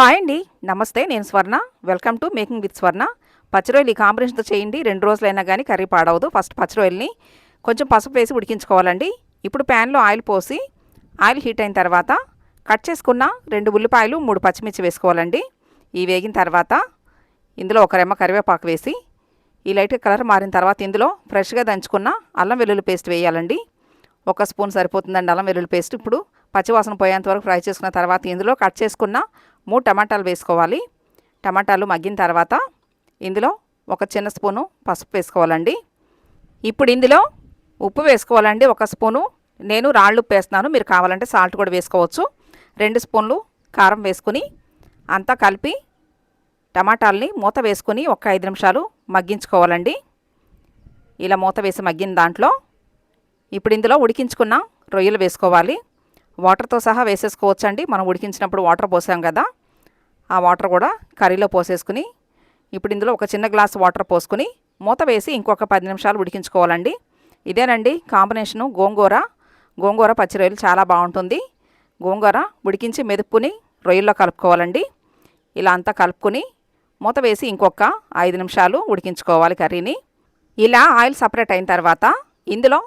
Hi అండి. నమస్తే నేను Swarna. Welcome to making with Swarna. పచ్చిరొయ్యలు ఈ కాంబినేషన్తో చేయండి. రెండు రోజులైనా కానీ కర్రీ పాడవదు. ఫస్ట్ పచ్చిరొయ్యల్ని కొంచెం పసుపు వేసి ఉడికించుకోవాలండి. ఇప్పుడు ప్యాన్లో ఆయిల్ పోసి ఆయిల్ హీట్ అయిన తర్వాత కట్ చేసుకున్న రెండు ఉల్లిపాయలు మూడు పచ్చిమిర్చి వేసుకోవాలండి. ఈ వేగిన తర్వాత ఇందులో ఒక రెమ్మ కరివేపాకు వేసి ఈ లైట్ కలర్ మారిన తర్వాత ఇందులో ఫ్రెష్గా దంచుకున్న అల్లం వెల్లుల్లి పేస్ట్ వేయాలండి. ఒక స్పూన్ సరిపోతుందండి అల్లం వెల్లుల్లి పేస్ట్. ఇప్పుడు పచ్చివాసన పోయేంత వరకు ఫ్రై చేసుకున్న తర్వాత ఇందులో కట్ చేసుకున్న మూడు టమాటాలు వేసుకోవాలి. టమాటాలు మగ్గిన తర్వాత ఇందులో ఒక చిన్న స్పూను పసుపు వేసుకోవాలండి. ఇప్పుడు ఇందులో ఉప్పు వేసుకోవాలండి. ఒక స్పూను నేను రాళ్ళు ఉప్పు వేస్తున్నాను. మీరు కావాలంటే సాల్ట్ కూడా వేసుకోవచ్చు. రెండు స్పూన్లు కారం వేసుకుని అంతా కలిపి టమాటాలని మూత వేసుకుని ఒక ఐదు నిమిషాలు మగ్గించుకోవాలండి. ఇలా మూత వేసి మగ్గిన దాంట్లో ఇప్పుడు ఇందులో ఉడికించుకున్న రొయ్యలు వేసుకోవాలి. వాటర్తో సహా వేసేసుకోవచ్చండి. మనం ఉడికించినప్పుడు వాటర్ పోసాం కదా ఆ వాటర్ కూడా కర్రీలో పోసేసుకుని ఇప్పుడు ఇందులో ఒక చిన్న గ్లాస్ వాటర్ పోసుకుని మూత వేసి ఇంకొక పది నిమిషాలు ఉడికించుకోవాలండి. ఇదేనండి కాంబినేషను గోంగూర. గోంగూర పచ్చి రొయ్యలు చాలా బాగుంటుంది. గోంగూర ఉడికించి మెదుపుని రొయ్యల్లో కలుపుకోవాలండి. ఇలా అంతా కలుపుకొని మూత వేసి ఇంకొక ఐదు నిమిషాలు ఉడికించుకోవాలి కర్రీని. ఇలా ఆయిల్ సపరేట్ అయిన తర్వాత ఇందులో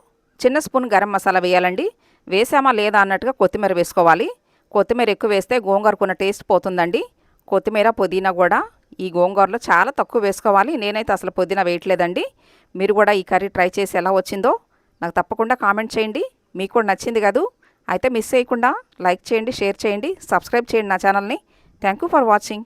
చిన్న స్పూన్ గరం మసాలా వేయాలండి. వేసామా లేదా అన్నట్టుగా కొత్తిమీర వేసుకోవాలి. కొత్తిమీర ఎక్కువ వేస్తే గోంగూరకున్న టేస్ట్ పోతుందండి. కొత్తిమీర పుదీనా కూడా ఈ గోంగూరలో చాలా తక్కువ వేసుకోవాలి. నేనైతే అసలు పుదీనా వేయట్లేదండి. మీరు కూడా ఈ కర్రీ ట్రై చేసి ఎలా వచ్చిందో నాకు తప్పకుండా కామెంట్ చేయండి. మీకు కూడా నచ్చింది కదూ? అయితే మిస్ చేయకుండా లైక్ చేయండి షేర్ చేయండి సబ్స్క్రైబ్ చేయండి నా ఛానల్ని. Thank you for watching.